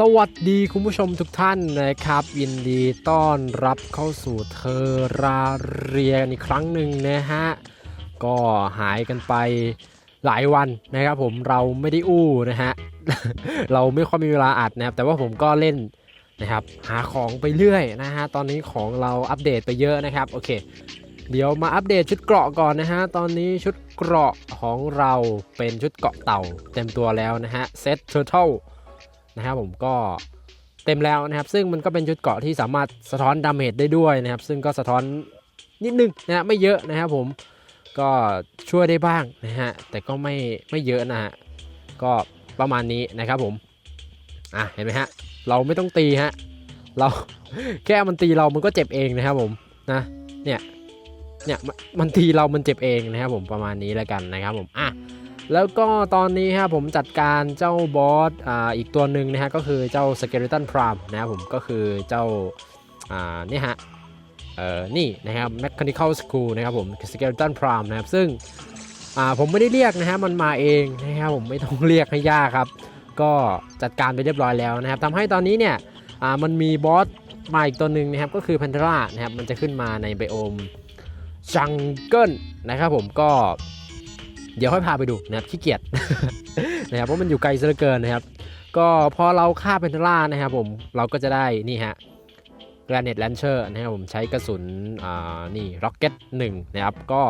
สวัสดีคุณผู้ชมทุกท่านนะครับ ยินดีต้อนรับเข้าสู่เทอราเรียกันอีกครั้งหนึ่งนะฮะ ก็หายกันไปหลายวันนะครับผมเราไม่ได้อู้นะฮะ เราไม่ค่อยมีเวลาอัดนะครับ แต่ว่าผมก็เล่นนะครับ หาของไปเรื่อยนะฮะ ตอนนี้ของเราอัปเดตไปเยอะนะครับ โอเค เดี๋ยวมาอัปเดตชุดเกราะก่อนนะฮะ ตอนนี้ชุดเกราะของเราเป็นชุดเกราะเต่าเต็มตัวแล้วนะฮะเซตเทอร์เทล นะครับผมก็เต็มแล้วนะครับ ซึ่งมันก็เป็นชุดเกาะที่สามารถสะท้อนดาเมจได้ด้วยนะครับ ซึ่งก็สะท้อนนิดนึงนะฮะไม่เยอะนะครับผมก็ช่วยได้บ้างนะฮะแต่ก็ไม่ไม่เยอะนะฮะก็ประมาณนี้นะครับผมอะเห็นไหมฮะเราไม่ต้องตีฮะเราแค่มันตีเรามันก็เจ็บเองนะครับผมนะเนี่ยเนี่ยมันมันทีเรามันเจ็บเองนะครับผมประมาณนี้แล้วกันนะครับผมอะ แล้วก็ตอนนี้ครับผมจัดการเจ้าบอสอ่าอีกตัวหนึ่งนะฮะก็คือเจ้า Skeleton Prime นะครับผมก็คือเจ้าอ่านี่ฮะเอ่อนี่นะครับ Mechanical School นะครับผม Skeleton Prime นะครับ ซึ่งอ่าผมไม่ได้เรียกนะฮะมันมาเองนะครับผมไม่ต้องเรียกให้ยากครับ ก็จัดการไปเรียบร้อยแล้วนะครับทำให้ตอนนี้เนี่ยอ่ามันมีบอสมาอีกตัวหนึ่งนะครับก็คือ Pantera นะครับมันจะขึ้นมาในไบโอมจังเกิลนะครับผมก็ เดี๋ยวค่อยพาไปดูนะครับขี้เกียจนะครับเพราะมันอยู่ไกลซะเหลือเกินนะครับ ก็พอเราฆ่าเพนทล่านะครับผมเราก็จะได้นี่ฮะ Granite Launcher นะครับผมใช้กระสุนอ่านี่ Rocket 1นะครับก็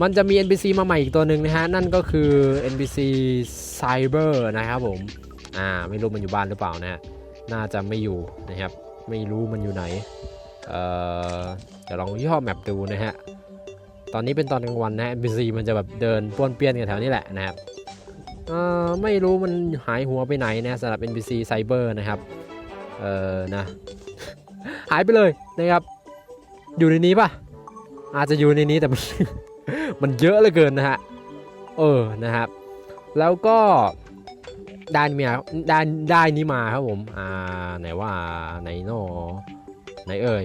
มันจะมี NPC มาใหม่อีกตัวหนึ่งนะฮะ นั่นก็คือ NPC Cyber นะครับผม อ่า ไม่รู้มันอยู่บ้านหรือเปล่านะฮะ น่าจะไม่อยู่นะครับ ไม่รู้มันอยู่ไหน เอ่อเดี๋ยวลองย่อแมปดูนะฮะ ตอนนี้เป็นตอนกลางวันนะ NPC มันจะแบบเดินป้วนเปี้ยนกันแถวนี้แหละนะครับเอ่อไม่รู้มันหายหัวไปไหนนะสำหรับ NPC Cyber นะครับเอ่อนะ หายไปเลยนะครับ อยู่ในนี้ปะอาจจะอยู่ในนี้แต่มันมันเยอะเหลือเกินนะฮะเออนะครับ แล้วก็ได้เมียได้ได้นี้มาครับผมอ่าไหนว่าไหนโนไหนเอ่ย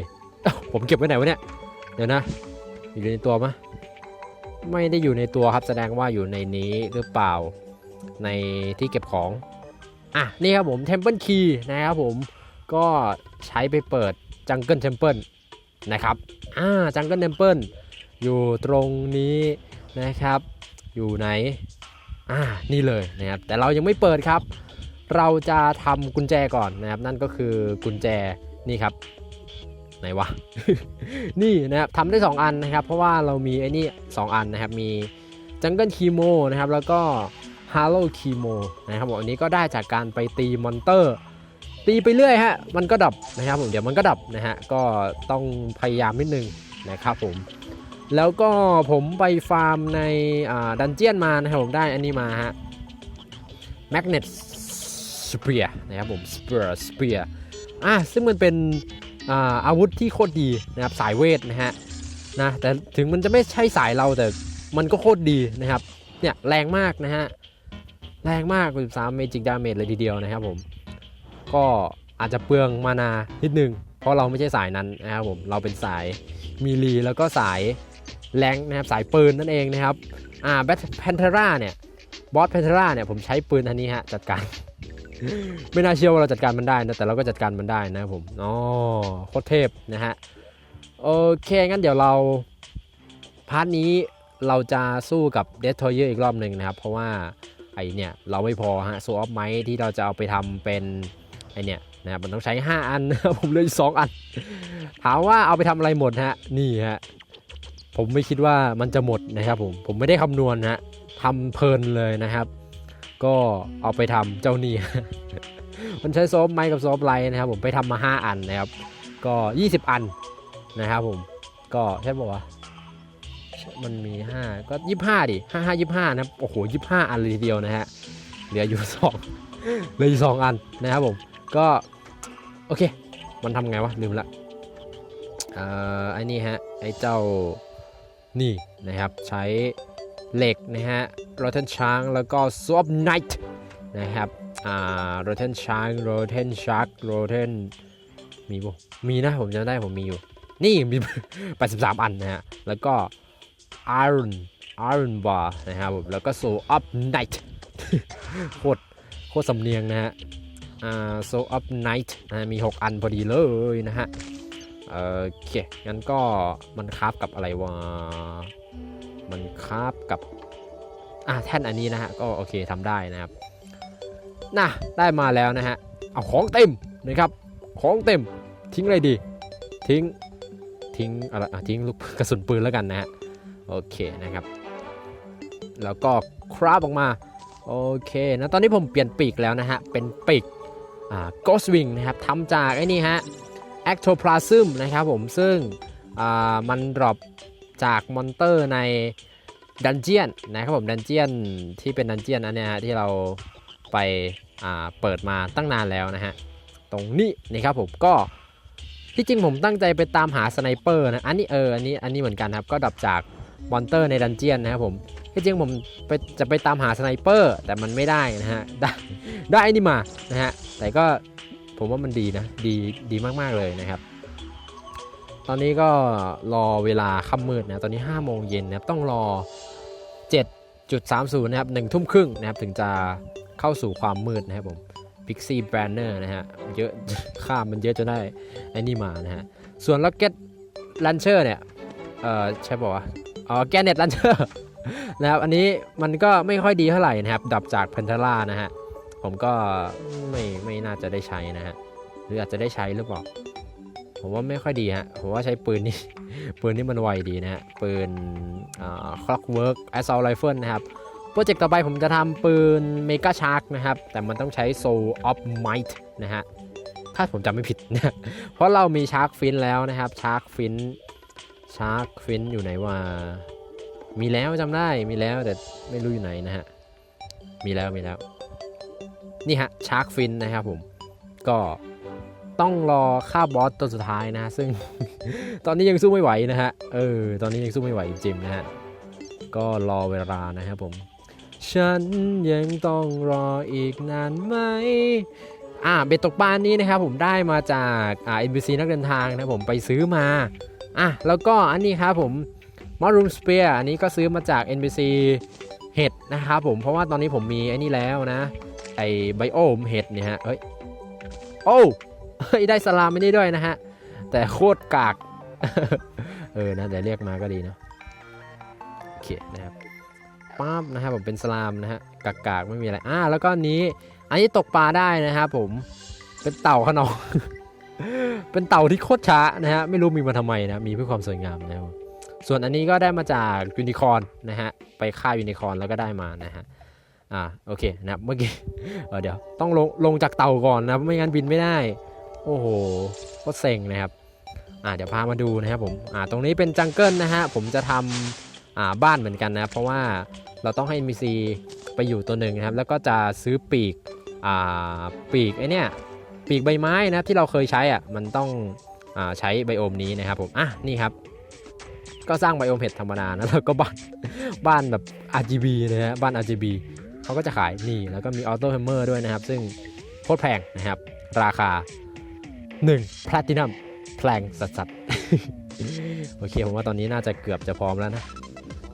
ผมเก็บไว้ไหนวะเนี่ยเดี๋ยวนะ อยู่ในตัวไหมไม่ได้อยู่ในตัวครับแสดงว่าอยู่ในนี้หรือเปล่าในที่เก็บของ อะ นี่ครับผม Temple Key นะครับผมก็ใช้ไปเปิด Jungle Temple นะครับ อ่า Jungle Temple อยู่ตรงนี้นะครับ อยู่ไหน อ่า นี่เลยนะครับ แต่เรายังไม่เปิดครับ เราจะทำกุญแจก่อนนะครับ นั่นก็คือกุญแจนี่ครับ ไหนวะ นี่นะครับทำได้ 2 อันนะครับ เพราะว่าเรามีไอ้นี่สองอันนะครับ มีจังเกิลคีโมนะครับ แล้วก็ฮาร์โลคีโมนะครับผมอันนี้ก็ได้จากการไปตีมอนเตอร์ ตีไปเรื่อยฮะ มันก็ดับนะครับผม เดี๋ยวมันก็ดับนะฮะ ก็ต้องพยายามนิดนึงนะครับผม แล้วก็ผมไปฟาร์มในดันเจียนมานะครับผมได้อันนี้มาฮะ Magnet Spear นะครับผม Spear Spear อะซึ่งมันเป็น อาอาวุธที่โคตรดีนะครับสายเวทนะฮะนะแต่ถึงมันจะไม่ใช่สายเราแต่มันก็โคตรดีนะครับเนี่ยแรงมากนะฮะแรงมาก13 Magic Damage เลยทีเดียวนะครับผมก็อาจจะเปลืองมานานิดนึง เพราะเราไม่ใช่สายนั้นนะครับผมเราเป็นสายมีลีแล้วก็สายแรงนะครับสายปืนนั่นเองนะครับอ่าแบทแพนเทราเนี่ยบอสแพนเทราเนี่ยผมใช้ปืนอันนี้ฮะจัดการ ไม่น่าเชื่อว่าเราจัดการมันได้นะ แต่เราก็จัดการมันได้นะครับผมอ๋อโคตรเทพนะฮะ โอเค งั้นเดี๋ยวเรา พาร์ทนี้เราจะสู้กับเด t ท o เยอร์อีกรอบหนึ่งนะครับ เพราะว่าไอเนี่ยเราไม่พอฮะโซออฟไมที่เราจะเอาไปทำเป็นไอเนี่ยนะครับมันต้องใช้ 5 อันผมเหลยสองอัน ถามว่าเอาไปทำอะไรหมดฮะ นี่ฮะ ผมไม่คิดว่ามันจะหมดนะครับผม ผมไม่ได้คำนวณฮะทำเพลินเลยนะครับ ก็เอาไปทำเจ้านี่มันใช้โซฟไม้กับโซฟไลท์นะครับ ผมไปทำมา 5 อันนะครับ ก็ 20 อันนะครับผมก็ใช่ป่าวะมันมี 5 ก็ 25 ดิ 5 5 25 นะครับโอ้โห 25 อันเลยทีเดียวนะฮะเหลืออยู่2เหลืออยู่2อันนะครับผมก็โอเค มันทำไงวะลืมละเอ่อไอ้นี่ฮะไอ้เจ้านี่นะครับใช้ เหล็กนะฮะ r o t e n ช้างแล้วก็ Swap Knight นะครับอ่า r o t e n ช้าง r o t e n Shark r o t e n มีบ่มีนะผมจำได้ผมมีอยู่ นี่มี83อันนะฮะ แล้วก็ Iron Iron Bar นะครับผมแล้วก็ Soul of Night โคตรโคตรสำเนียงนะฮะอ่า Soul of Night นะมี 6 อันพอดีเลยนะฮะโอเคงั้นก็มันคราฟกับอะไรวะ มันคราฟกับอ่าแท่นอันนี้นะฮะก็โอเคทำได้นะครับน่ะได้มาแล้วนะฮะเอาของเต็มนะครับของเต็มทิ้งอะไรดี ทิ้งทิ้งอะไรทิ้งลูกกระสุนปืนแล้วกันนะฮะโอเคนะครับ แล้วก็คราฟออกมาโอเคนะตอนนี้ผมเปลี่ยนปีกแล้วนะฮะเป็นปีกอ่า Ghost Wing นะครับทำจากไอ้นี่ฮะ Ectoplasm นะครับผมซึ่งอ่ามันดรอป จากมอนเตอร์ในดันเจียนนะครับผมดันเจียนที่เป็นดันเจียนอันเนี้ยฮะที่เราไปาเปิดมาตั้งนานแล้วนะฮะตรงนี้นะครับผมก็ที่จริงผมตั้งใจไปตามหาสไนเปอร์นะอันนี้เอออันนี้อันนี้เหมือนกันครับก็ดรอปจากมอนเตอร์ในดันเจียนนะครับผมที่จริงผมไปจะไปตามหาสไนเปอร์แต่มันไม่ได้นะฮะได้ได้ไอ้นี่มานะฮะแต่ก็ผมว่ามันดีนะดีดีมากๆเลยนะครับ ตอนนี้ก็รอเวลาค่ำมืดนะตอนนี้5โมงเย็นนะครับต้องรอ 7.30นะครับหนึ่งทุ่มครึ่งนะครับถึงจะเข้าสู่ความมืดนะครับผม Pixie Banner นะฮะเยอะข้ามมันเยอะจนได้ไอ้นี่มานะฮะส่วน Rocket Launcher เนี่ยเออใช่ป่าวะอ๋อ Granite Launcher นะครับอันนี้มันก็ไม่ค่อยดีเท่าไหร่นะครับ ดับจากพันธล่านะฮะผมก็ไม่ไม่น่าจะได้ใช้นะฮะหรืออาจจะได้ใช้หรือเปล่า ผมว่าไม่ค่อยดีฮะผมว่าใช้ปืนนี่ปืนนี่มันไวดีนะฮะปืนอ่า Clockwork Assault Rifle นะครับโปรเจกต์ต่อไปผมจะทำปืน Mega Shark นะครับ แต่มันต้องใช้ Soul of Might นะฮะ ถ้าผมจำไม่ผิดนะ เพราะเรามี Shark Fin แล้วนะครับ Shark Fin Shark Fin อยู่ไหนวะ มีแล้วจำได้ มีแล้วแต่ไม่รู้อยู่ไหนนะฮะ มีแล้วมีแล้ว นี่ฮะ ชาร์กฟินนะครับผม ก็ ต้องรอฆ่าบอสตัวสุดท้ายนะฮะซึ่ง ตอนนี้ยังสู้ไม่ไหวนะฮะ เออ ตอนนี้ยังสู้ไม่ไหวจริงๆนะฮะ ก็รอเวลานะครับผม ฉันยังต้องรออีกนานไหมอ่าเบ็ดตกปลานี้นะครับผมได้มาจากอ่า NBC นักเดินทางนะผมไปซื้อมาอะแล้วก็อันนี้ครับผมมอรูมสเปียร์อันนี้ก็ซื้อมาจาก NBC เห็ดนะครับผมเพราะว่าตอนนี้ผมมีไอ้นี่แล้วนะ ไอไบโอมเห็ดเนี่ยฮะเฮ้ยโอ้ เฮ้ยได้สลามไม่ได้ด้วยนะฮะ แต่โคตรกาก เออนะแต่เรียกมาก็ดีนะโอเคนะครับปั๊บนะครับผมเป็นสลามนะฮะกากากๆไม่มีอะไรอ่าแล้วก็นี้ อันนี้ตกปลาได้นะครับผมเป็นเต่าขนองเป็นเต่าที่โคตรช้านะฮะไม่รู้มีมาทำไมนะมีเพื่อความสวยงามนะครับส่วนอันนี้ก็ได้มาจากยูนิคอร์นนะฮะไปฆ่ายูนิคอร์นแล้วก็ได้มานะฮะอ่าโอเคนะครับเมื่อกี้เออเดี๋ยวต้องลงลงจากเต่าก่อนนะไม่งั้นบินไม่ได้ โอ้โหก็เซ็งนะครับอ่าเดี๋ยวพามาดูนะครับผมอ่าตรงนี้เป็นจังเกิลนะฮะผมจะทำอ่าบ้านเหมือนกันนะเพราะว่าเราต้องให้ NPC ไปอยู่ตัวหนึ่งนะครับ แล้วก็จะซื้อปีกอ่าปีกไอเนี้ยปีกใบไม้นะครับที่เราเคยใช้อะมันต้องอ่าใช้ไบโอมนี้นะครับผมอะนี่ครับ ก็สร้างไบโอมเห็ดธรรมดานะแล้วก็บ้านบ้านแบบ RGB นะฮะบ้าน RGB เขาก็จะขายนี่แล้วก็มีออโต้แฮมเมอร์ด้วยนะครับ ซึ่งโคตรแพงนะครับ ราคา 1 Platinum แพงสัสๆโอเคผมว่าตอนนี้น่าจะเกือบจะพร้อมแล้วนะ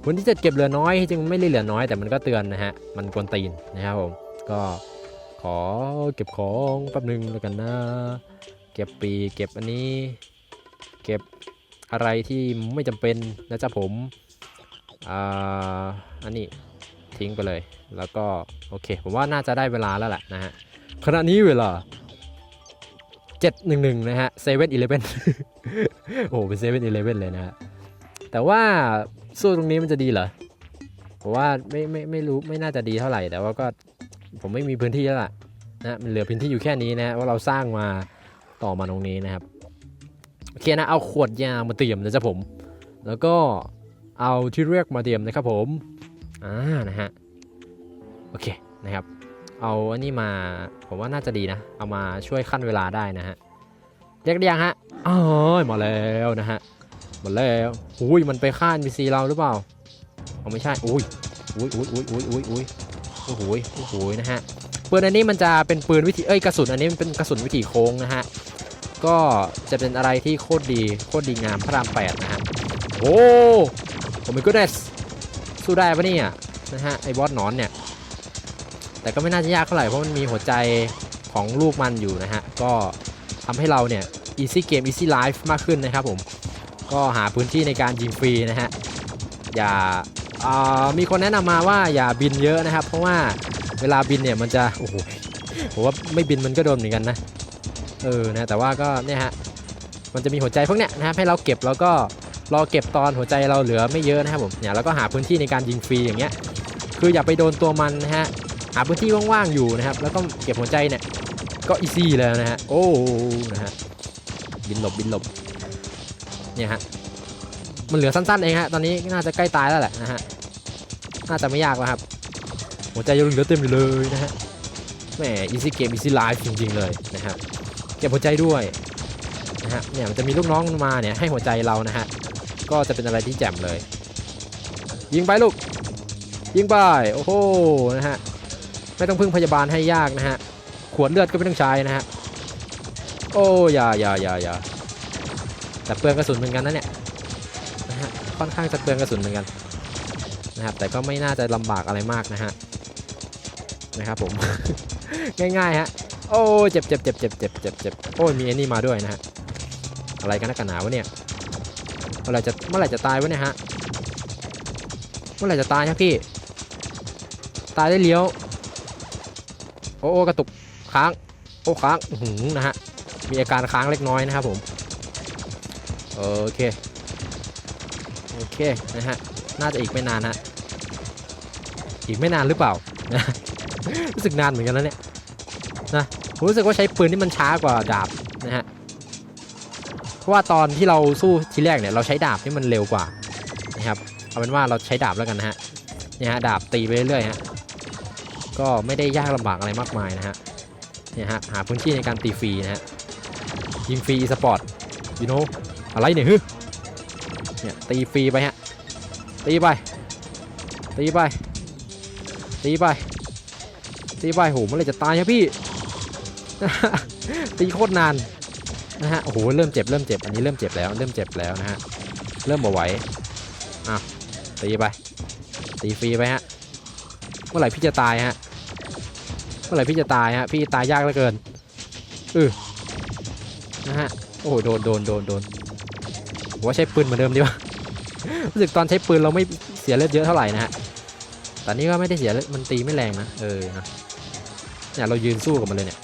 วันที่จะเก็บเหลือน้อยจริงมันไม่ได้เหลือน้อยแต่มันก็เตือนนะฮะมันกวนตีนนะครับผมก็ขอเก็บของแป๊บนึงแล้วกันนะ เก็บปีเก็บอันนี้ เก็บอะไรที่ไม่จำเป็นนะจ๊ะผมอ่าอันนี้ทิ้งไปเลย แล้วก็โอเค ผมว่าน่าจะได้เวลาแล้วแหละนะฮะขณะนี้เวลา 711 นะฮะ7 e เ e ่ e โอ้โหเป็น7 e เ e ่ e เลยนะฮะแต่ว่าสู้ตรงนี้มันจะดีเหรอผมว่าไม่ไม่ไม่รู้ไม่น่าจะดีเท่าไหร่ แต่ว่าก็ผมไม่มีพื้นที่แล้วล่ะนะมันเหลือพื้นที่อยู่แค่นี้นะฮะว่าเราสร้างมาต่อมาตรงนี้นะครับโอเคนะเอาขวดยามาเตรียมนะจ๊ะผม แล้วก็เอาที่เรียกมาเตรียมนะครับผมอ่านะฮะโอเคนะครับ เอาอันนี้มา ผมว่าน่าจะดีนะ เอามาช่วยขั้นเวลาได้นะฮะเรียกได้ยังฮะอ๋อมาแล้วนะฮะมาแล้วอุ้ยมันไปฆ่า NPC เราหรือเปล่าเอาไม่ใช่อุ้ยอุ้ยอุ้ยอุ้ยอุ้ยอุ้ยอุ้ยโอ้โหโอ้โหยนะฮะปืนอันนี้มันจะเป็นปืนวิธีเอ้ยกระสุนอันนี้มันเป็นกระสุนวิถีโค้งนะฮะก็จะเป็นอะไรที่โคตรดีโคตรดีงามพระรามแปดนะฮะโอ้โอ้ my goodness สู้ได้ปะเนี่ยนะฮะไอ้บอสหนอนเนี่ย แต่ก็ไม่น่าจะยากเท่าไหร่เพราะมันมีหัวใจของลูกมันอยู่นะฮะ ก็ทำให้เราเนี่ย easy game easy life มากขึ้นนะครับผม ก็หาพื้นที่ในการยิงฟรีนะฮะ อย่าามีคนแนะนำมาว่าอย่าบินเยอะนะครับ เพราะว่าเวลาบินเนี่ยมันจะ โอ้โหผมว่าไม่บินมันก็โดนเหมือนกันนะ เออนะแต่ว่าก็เนี่ยฮะ มันจะมีหัวใจพวกเนี้ยนะครับให้เราเก็บแล้วก็รอเก็บตอนหัวใจเราเหลือไม่เยอะนะครับผมเนี่ยแล้วก็หาพื้นที่ในการยิงฟรีอย่างเงี้ยคืออย่าไปโดนตัวมันนะฮะาพื้นที่ว่างๆอยู่นะครับ แล้วก็เก็บหัวใจเนี่ย ก็อีซี่แล้วนะฮะ โอ้นะฮะ บินหลบบินหลบ เนี่ยฮะ มันเหลือสั้นๆเองฮะ ตอนนี้น่าจะใกล้ตายแล้วแหละนะฮะ น่าจะไม่ยากแล้วครับ หัวใจยังเหลือเต็มอยู่เลยนะฮะ แหม easy game easy life จริงๆเลยนะฮะเก็บหัวใจด้วยนะฮะ เนี่ยมันจะมีลูกน้องมาเนี่ยให้หัวใจเรานะฮะ ก็จะเป็นอะไรที่แจ่มเลย ยิงไปลูกยิงไป โอ้โห นะฮะ ไม่ต้องพึ่งพยาบาลให้ยากนะฮะ ขวดเลือดก็ไม่ต้องใช้นะฮะ โอ้ย่าอย่าอย่าอย่าแต่เปลืองกระสุนเหมือนกันนะเนี่ยนะฮะ ค่อนข้างจะเปลืองกระสุนเหมือนกันนะครับ แต่ก็ไม่น่าจะลำบากอะไรมากนะฮะ นะครับผม ง่ายๆฮะ โอ้เจ็บเจ็บเจ็บเจ็บเจ็บเจ็บเจ็บโอ้ยมีไอ้นี่มาด้วยนะฮะ อะไรกันนักกันหนาวะเนี่ย เมื่อไหร่จะเมื่อไหร่จะตายวะเนี่ยฮะ เมื่อไหร่จะตายครับพี่ ตายได้เลี้ยว โอ้โอกระตุกค้างโอ้ค้างหือนะฮะมีอาการค้างเล็กน้อยนะครับผมโอเคโอเคนะฮะน่าจะอีกไม่นานฮะอีกไม่นานหรือเปล่านะรู้สึกนานเหมือนกันแล้วเนี่ยนะผมรู้สึกว่าใช้ปืนที่มันช้ากว่าดาบนะฮะเพราะว่าตอนที่เราสู้ทีแรกเนี่ยเราใช้ดาบที่มันเร็วกว่านะครับเอาเป็นว่าเราใช้ดาบแล้วกันนะฮะเนี่ยฮะดาบตีไปเรื่อยๆฮะ ก็ไม่ได้ยากลำบากอะไรมากมายนะฮะเนี่ยฮะหาพื้นที่ในการตีฟรีนะฮะยิงฟรีสปอร์ตยูโนอะไรเนี่ยฮึเนี่ยตีฟรีไปฮะตีไปตีไปตีไปตีไปโหเมื่อไหรจะตายครับพี่ตีโคตรนานนะฮะโอ้โหเริ่มเจ็บเริ่มเจ็บอันนี้เริ่มเจ็บแล้วเริ่มเจ็บแล้วนะฮะเริ่มบ่ไหวอะตีไปตีฟรีไปฮะเมื่อไหร่พี่จะตายฮะ มื่อไหร่พี่จะตายฮะพี่ตายยากเหลือเกินอือนะฮะโอ้โหโดนโดนโดนโดนผมว่าใช้ปืนเหมือนเดิมดีว่ารู้สึกตอนใช้ปืนเราไม่เสียเลือดเยอะเท่าไหร่นะฮะแต่นี่ก็ไม่ได้เสียเลือดมันตีไม่แรงนะเออนะเนี่ยเรายืนสู้กับมันเลยเนี่ย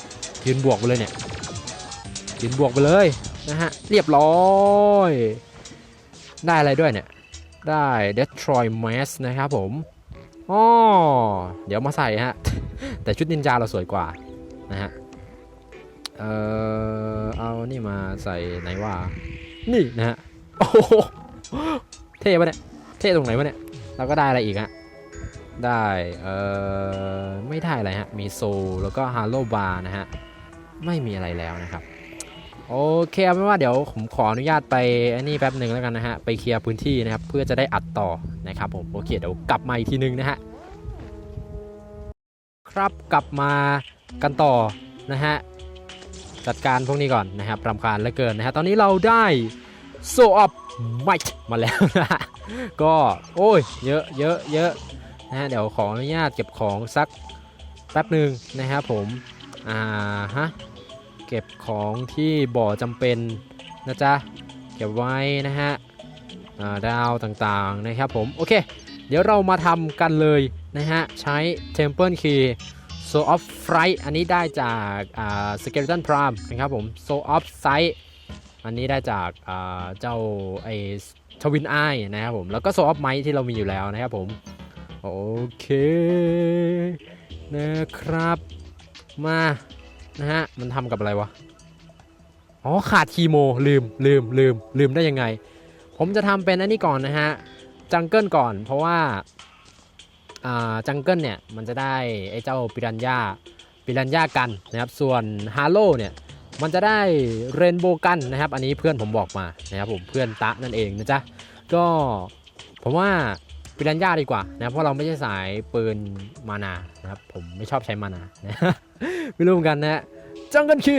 ยืนบวกไปเลยเนี่ยยืนบวกไปเลยนะฮะเรียบร้อยได้อะไรด้วยเนี่ยได้ Destroy Mass นะครับผม อ๋อเดี๋ยวมาใส่ฮะ แต่ชุดนินจาเราสวยกว่านะฮะ เอ่อเอานี่มาใส่ไหนว่า นี่นะฮะ โอ้โห เท่ปะเนี่ย เท่ตรงไหนวะเนี่ย เราก็ได้อะไรอีกฮะ ได้ เอ่อไม่ได้อะไรฮะ มีโซแล้วก็ฮาร์โลบาร์นะฮะ ไม่มีอะไรแล้วนะครับ โอเคเอาเป็นว่าเดี๋ยวผมขออนุญาตไปอันนี้แป๊บหนึ่งแล้วกันนะฮะ ไปเคลียร์พื้นที่นะครับ เพื่อจะได้อัดต่อนะครับผมโอเคเดี๋ยวกลับมาอีกทีนึงนะฮะ ครับกลับมากันต่อนะฮะ จัดการพวกนี้ก่อนนะครับรำคาญเหลือเกินนะฮะ ตอนนี้เราได้โซอัพไมค์มาแล้วนะฮะก็โอ้ยเยอะเยอะเยอะนะฮะเดี๋ยวขออนุญาตเก็บของสักแป๊บหนึ่งนะครับผม อ่าฮะ เก็บของที่บ่อจำเป็นนะจ๊ะ เก็บไว้นะฮะาดาวต่างๆนะครับผม โอเค เดี๋ยวเรามาทำกันเลยนะฮะ ใช้ Temple Key So of Fright อันนี้ได้จากอ่า Skeleton Prime นะครับผม So of Sight อันนี้ได้จากาเจ้าไอทวินไอนะครับผม แล้วก็ Soul of Might ที่เรามีอยู่แล้วนะครับผม โอเคนะครับมา นะฮะ มันทำกับอะไรวะ อ๋อ ขาดคีโม ลืม ลืม ลืม ลืมได้ยังไง ผมจะทำเป็นอันนี้ก่อนนะฮะ จังเกิลก่อน เพราะว่าอ่า จังเกิลเนี่ย มันจะได้ไอ้เจ้าปิรันย่าปิรันย่ากันนะครับ ส่วนฮาโลเนี่ย มันจะได้เรนโบกันนะครับ อันนี้เพื่อนผมบอกมานะครับผม เพื่อนตะนั่นเองนะจ๊ะ ก็ผมว่าปิรันย่าดีกว่านะ เพราะเราไม่ใช่สายปืนมานานะครับ ผมไม่ชอบใช้มานานะ ไม่รู้เหมือนกันนะฮะจังกันคี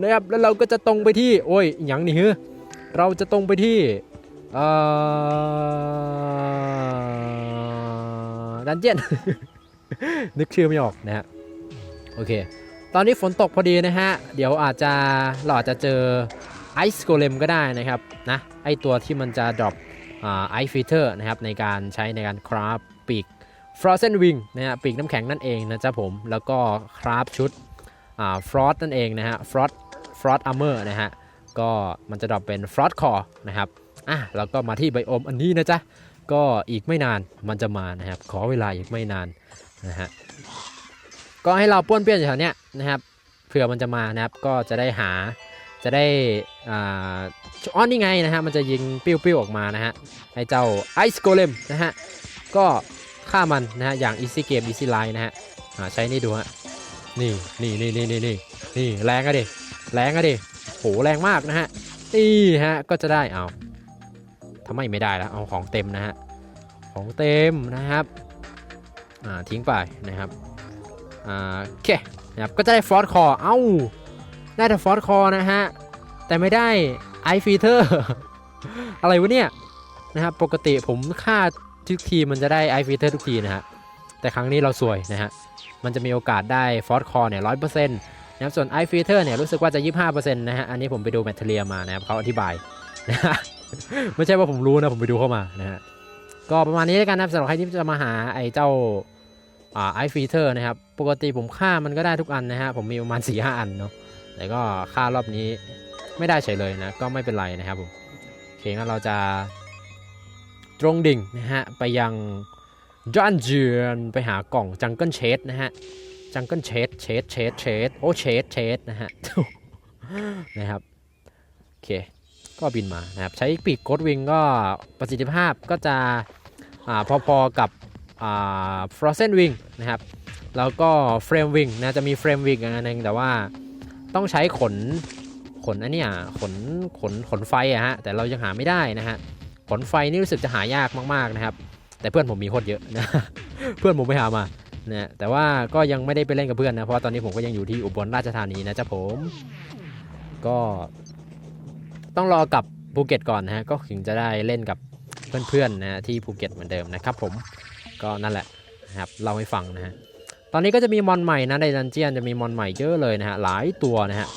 นะครับแล้วเราก็จะตรงไปที่โอ้ยอหย่างนี้ฮึเราจะตรงไปที่เอ่อดันเจียนนึกชื่อไม่ออกนะฮะโอเค ตอนนี้ฝนตกพอดีนะฮะ เดี๋ยวอาจจะเราอาจจะเจอไอซ์โกเลมก็ได้นะครับนะไอตัวที่มันจะดรอปไอซ์ฟีเตอร์นะครับในการใช้ในการคราฟปีก Frozen Wing นะฮะปีกน้ำแข็งนั่นเองนะจ๊ะผม แล้วก็คราฟชุดฟรอสนั่นเองนะฮะฟรอสฟรอสอาร์เมอร์นะฮะก็มันจะดรอปเป็นฟรอสคอนะครับอะแล้วก็มาที่ไบโอมอันนี้นะจ๊ะก็อีกไม่นานมันจะมานะครับขอเวลาอีกไม่นานนะฮะก็ให้เราป้วนเปี้ยนอยู่แถวเนี้ยนะครับเผื่อมันจะมานะครับก็จะได้หาจะได้อ่าอ้อนนี่ไงนะฮะมันจะยิงปิ้วๆออกมานะฮะไอ้เจ้าไอซ์โกเลมนะฮะก็ ฆ่ามันนะฮะอย่าง easy game easy line นะฮะอ่าใช้นี่ดูฮะนี่นี่นี่นี่นี่นี่นี่แรงอะดิแรงอะดิโหแรงมากนะฮะนี่ฮะก็จะได้เอาทำไมไม่ได้แล้วเอาของเต็มนะฮะของเต็มนะครับอ่าทิ้งไปนะครับอ่าโอเคนะครับก็จะได้ฟอสคอเอ้าได้แต่ฟอสคอนะฮะแต่ไม่ได้ไอฟีเตอร์อะไรวะเนี่ยนะครับปกติผมค่า ทุกทีมันจะได้ไอฟีเตอร์ทุกทีนะฮะ แต่ครั้งนี้เราสวยนะฮะ มันจะมีโอกาสได้ฟอสคอร์เนี่ยร้อยเปอร์เซ็นต์นะครับส่วนไอฟีเตอร์เนี่ยรู้สึกว่าจะยี่ห้าเปอร์เซ็นต์นะฮะ อันนี้ผมไปดูแมทเทียมานะครับเขาอธิบายนะฮะไม่ใช่ว่าผมรู้นะผมไปดูเข้ามานะฮะ ก็ประมาณนี้แล้วกันนะสำหรับใครที่จะมาหาไอ้เจ้าอ่าไอฟีเตอร์นะครับ ปกติผมฆ่ามันก็ได้ทุกอันนะฮะ ผมมีประมาณ4ี่ห้าอันเนาะ แต่ก็ฆ่ารอบนี้ไม่ได้เฉยเลยนะ ก็ไม่เป็นไรนะครับผม โอเคงั้นเราจะ ตรงดิ่งนะฮะไปยังดันเจียนไปหากล่องจังเกิลเชดนะฮะจังเกิลเชดเชดเชดเชดโอ้เชดเชดนะฮะนะครับโอเคก็บินมานะครับใช้ปีกโกดวิงก็ประสิทธิภาพก็จะอ่าพอๆกับอ่า Frozen Wing นะครับแล้วก็ Frame Wing นะจะมี Frame Wing อันนึงแต่ว่าต้องใช้ขนขนอันนี้ขนขนขนไฟอะฮะแต่เรายังหาไม่ได้นะฮะ ขนไฟนี่รู้สึกจะหายากมากๆนะครับ แต่เพื่อนผมมีโคตรเยอะนะเพื่อนผมไปหามานะแต่ว่าก็ยังไม่ได้ไปเล่นกับเพื่อนนะ เพราะว่าตอนนี้ผมก็ยังอยู่ที่อุบลราชธานีนะจ๊ะผม ก็ต้องรอกลับภูเก็ตก่อนนะฮะก็ถึงจะได้เล่นกับเพื่อนๆนะฮะที่ภูเก็ตเหมือนเดิมนะครับผมก็นั่นแหละนะครับเล่าให้ฟังนะฮะตอนนี้ก็จะมีมอนใหม่นะในดันเจียนจะมีมอนใหม่เยอะเลยนะฮะหลายตัวนะฮะ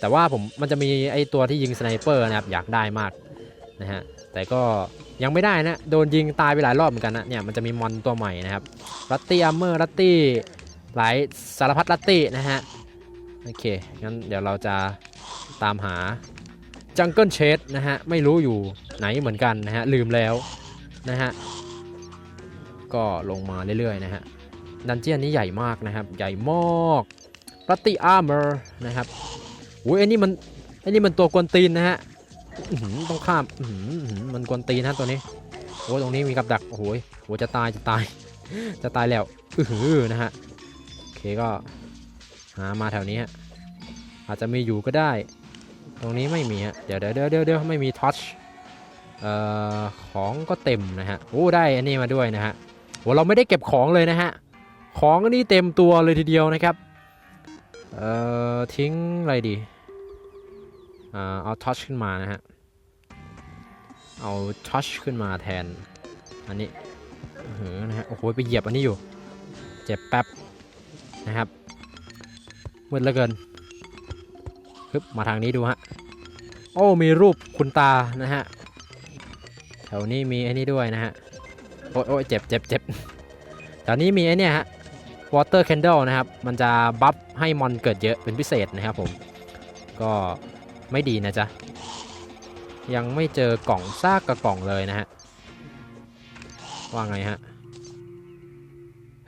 แต่ว่าผมมันจะมีไอตัวที่ยิงสไนเปอร์นะครับอยากได้มากนะฮะ แต่ก็ยังไม่ได้นะโดนยิงตายไปหลายรอบเหมือนกันนะเนี่ยมันจะมีมอนตัวใหม่นะครับรัตตี้อัมเมอร์รัตตี้หลายสารพัดรัตตี้นะฮะโอเคงั้นเดี๋ยวเราจะตามหาจังเกิลเชดนะฮะไม่รู้อยู่ไหนเหมือนกันนะฮะลืมแล้วนะฮะก็ลงมาเรื่อยๆนะฮะดันเจียนนี้ใหญ่มากนะครับ ใหญ่มากรัตติอาร์เมอร์นะครับโอ้ยไอ้นี่มันไอ้นี่มันตัวกวนตีนนะฮะ ต้องข้ามมันกวนตีนนะตัวนี้โอ้ตรงนี้มีกับดักโอ้โหยโหจะตายจะตาย จะตายแล้วอือหือนะฮะโอเคก็หามาแถวนี้ฮะอาจจะมีอยู่ก็ได้ ตรงนี้ไม่มีฮะเดี๋ยวเดี๋ยวเดี๋ยวเดี๋ยวไม่มีทัชเอ่อของก็เต็มนะฮะโอ้ได้อันนี้มาด้วยนะฮะโอ้เราไม่ได้เก็บของเลยนะฮะของนี่เต็มตัวเลยทีเดียวนะครับเอ่อทิ้งอะไรดี เอาทัชขึ้นมานะฮะ เอาทัชขึ้นมาแทน อันนี้เออนะฮะ โอ้โห ไปเหยียบอันนี้อยู่ เจ็บแป๊บ นะครับมืดเหลือเกินฮึบมาทางนี้ดูฮะ โอ้ มีรูปคุณตา นะฮะ แถวนี้มีไอ้นี่ด้วยนะฮะ โอ้ยโอ้ยเจ็บเจ็บเจ็บแถวนี้มีไอ้นี่ฮะ water candle นะครับ มันจะบัฟให้มอนเกิดเยอะเป็นพิเศษนะครับผม ก็ ไม่ดีนะจ๊ะ ยังไม่เจอกล่องซากกระกล่องเลยนะฮะ ว่าไงฮะ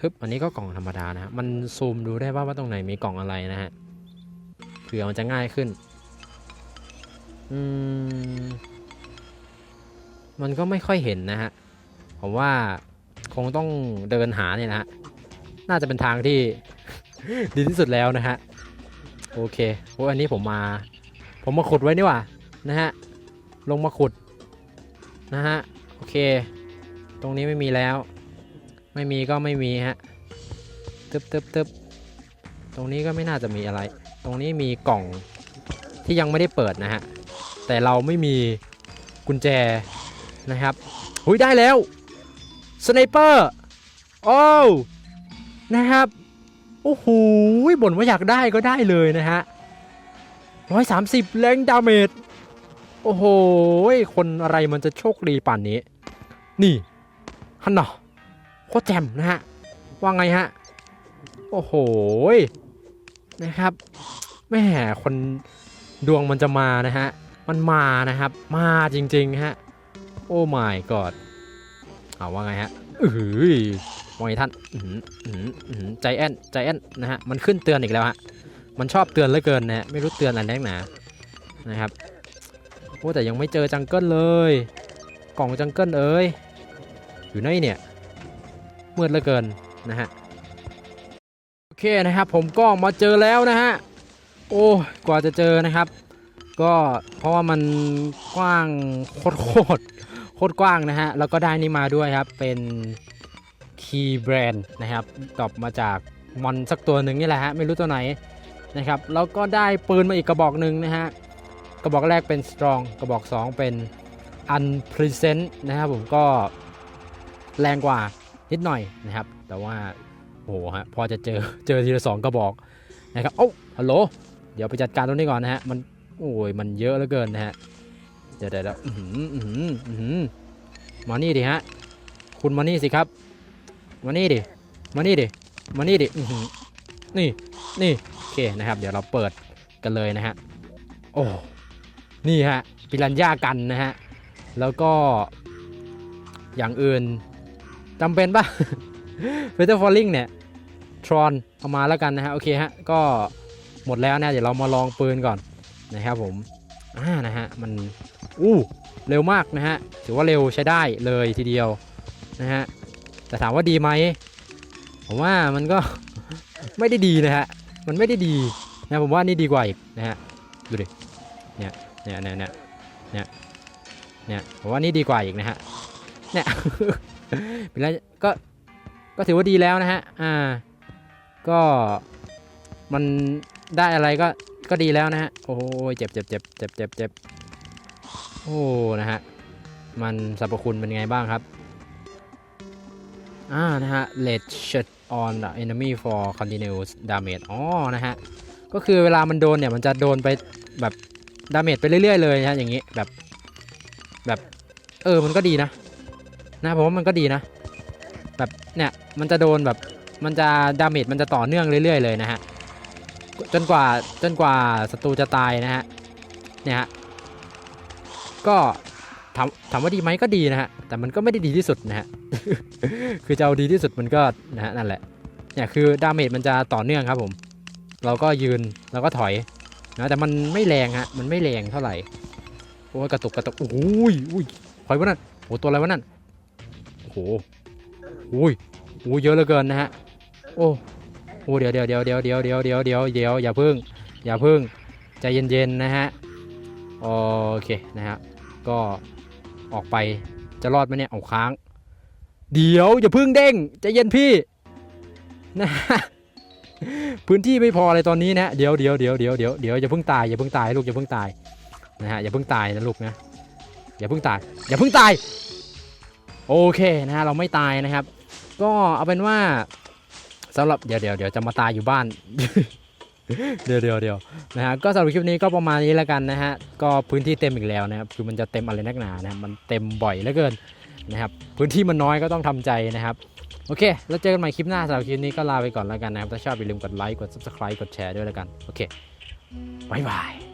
ฮึบอันนี้ก็กล่องธรรมดานะฮะ มันซูมดูได้ว่าว่าตรงไหนมีกล่องอะไรนะฮะเผื่อมันจะง่ายขึ้น อืม มันก็ไม่ค่อยเห็นนะฮะ ผมว่าคงต้องเดินหาเนี่ยนะฮะ น่าจะเป็นทางที่ ดีที่สุดแล้วนะฮะ โอเคโอ้อันนี้ผมมา ผมมาขุดไว้นี่หว่านะฮะลงมาขุดนะฮะโอเค ตรงนี้ไม่มีแล้ว ไม่มีก็ไม่มีฮะตึบตึบตึบตรงนี้ก็ไม่น่าจะมีอะไร ตรงนี้มีกล่องที่ยังไม่ได้เปิดนะฮะแต่เราไม่มีกุญแจนะครับหุยได้แล้วสไนเปอร์โอ้นะครับโอ้โหบ่นว่าอยากได้ก็ได้เลยนะฮะ ร้อยสามสิบแรงดาเมจ โอ้โห คนอะไรมันจะโชคดีป่านนี้ นี่ฮันนาะโคตรแจ่มนะฮะ ว่าไงฮะ โอ้โห นะครับแม่คนดวงมันจะมานะฮะ มันมานะครับ มาจริงๆฮะ โอ้ my god เอาว่าไงฮะเอ้ยว่าไงท่านหืออื้อหืออื้อหือใจแอนใจแอนนะฮะ มันขึ้นเตือนอีกแล้วฮะ มันชอบเตือนเหลือเกินนะไม่รู้เตือนอะไรแน่หนานะครับโอ้แต่ยังไม่เจอจังเกิลเลย กล่องจังเกิลเอ้ยอยู่ไหนเนี่ยมืดเหลือเกินนะฮะโอเคนะครับ ผมก็มาเจอแล้วนะฮะโอ้กว่าจะเจอนะครับ ก็เพราะว่ามันกว้างโคตรโคตรโคตรกว้างนะฮะแล้วก็ได้นี่มาด้วยครับเป็นคีย์แบรนด์นะครับตอบมาจากมอนสักตัวหนึ่งนี่แหละฮะไม่รู้ตัวไหน นะครับแล้วก็ได้ปืนมาอีกกระบอกหนึ่งนะฮะกระบอกแรกเป็น strong กระบอก 2 เป็น unpresent นะครับผมก็แรงกว่านิดหน่อยนะครับ แต่ว่าโอ้โหฮะพอจะเจอเจอทีละสองกระบอกนะครับโอ้ฮัลโหลเดี๋ยวไปจัดการตรงนี้ก่อนนะฮะมันโอ้ยมันเยอะเหลือเกินนะฮะเดี๋ยวเดี๋ยวเดี๋ยวอื้อหืออื้อหืออื้อหือมานี่ดิฮะคุณมานี่สิครับมานี่ดิมานี่ดิมานี่ดิอื้อหือนี่นี่ นะครับ เดี๋ยวเราเปิดกันเลยนะฮะ โอ้ นี่ฮะปิรันย่ากันนะฮะ แล้วก็อย่างอื่นจำเป็นปะเฟเตอร์ฟอลลิงเนี่ย ทรอนเอามาแล้วกันนะฮะ โอเคฮะ ก็หมดแล้วนะ เดี๋ยวเรามาลองปืนก่อนนะครับผม อ่า นะฮะ มัน อู้ เร็วมากนะฮะ ถือว่าเร็วใช้ได้เลยทีเดียวนะฮะ แต่ถามว่าดีไหม ผมว่ามันก็ ไม่ได้ดีนะฮะ มันไม่ได้ดีนะผมว่านี่ดีกว่าอีกนะฮะดูดิเนี่ยเนี่ยเนี่ยเนี่ยเนี่ยเนี่ยผมว่านี่ดีกว่าอีกนะฮะเนี่ยเป็นไรก็ก็ถือว่าดีแล้วนะฮะอ่าก็มันได้อะไรก็ก็ดีแล้วนะฮะโอ้ยเจ็บเจ็บเจ็บเจ็บเจ็บเจ็บโอ้นะฮะมันสรรพคุณเป็นไงบ้างครับอ่านะฮะ let shot on the enemy for continuous damage อ๋อ นะฮะ ก็คือเวลามันโดนเนี่ย มันจะโดนไปแบบดาเมจไปเรื่อยๆเลยนะอย่างนี้แบบแบบ เออ มันก็ดีนะ นะผมว่ามันก็ดีนะ แบบเนี่ยมันจะโดนแบบมันจะดาเมจมันจะต่อเนื่องเรื่อยๆเลยนะฮะจนกว่าจนกว่าศัตรูจะตายนะฮะเนี่ยฮะก็ ถามถามว่าดีไหมก็ดีนะฮะ แต่มันก็ไม่ได้ดีที่สุดนะฮะ คือจะเอาดีที่สุดมันก็นะฮะนั่นแหละ เนี่ยคือดาเมจมันจะต่อเนื่องครับผม เราก็ยืนเราก็ถอยนะแต่มันไม่แรงฮะ มันไม่แรงเท่าไหร่ โอ้ยกระตุกกระตุกโอ้ยอุ้ยถอยวะนั่นโอ้ตัวอะไรวะนั่น โอ้โหอุ้ยโอ้ยเยอะเหลือเกินนะฮะ โอ้โอ้เดี๋ยวเดี๋ยวเดี๋ยวเดี๋ยวเดี๋ยวเดี๋ยวเดี๋ยวเดี๋ยวเดี๋ยวอย่าพึ่ง อย่าพึ่งใจเย็นๆนะฮะ โอเคนะฮะ ก็ ออกไปจะรอดไหมเนี่ยเอาค้าง เดี๋ยวอย่าพึ่งเด้งใจเย็นพี่นะฮะพื้นที่ไม่พอเลยตอนนี้นะเดี๋ยวเดี๋ยวเดี๋ยวเดี๋ยวเดี๋ยวเดี๋ยวอย่าพิ่งตายอย่าพิ่งตายลูกอย่าพิ่งตายนะฮะอย่าพิ่งตายนะลูกนะอย่าพิ่งตายอย่าพิ่งตายโอเคนะฮะเราไม่ตายนะครับ ก็เอาเป็นว่าสำหรับเดี๋ยวเดี๋ยวเดี๋ยวจะมาตายอยู่บ้าน เดี๋ยวเดี๋ยวเดี๋ยวนะฮะก็สำหรับคลิปนี้ก็ประมาณนี้แล้วกันนะฮะก็พื้นที่เต็มอีกแล้วนะครับคือมันจะเต็มอะไรนักหนานะมันเต็มบ่อยเหลือเกินนะครับพื้นที่มันน้อยก็ต้องทำใจนะครับโอเค แล้วเจอกันใหม่คลิปหน้าสำหรับคลิปนี้ก็ลาไปก่อนแล้วกันนะครับถ้าชอบอย่าลืมกดไลค์กด subscribe กดแชร์ด้วยแล้วกันโอเคบ๊ายบาย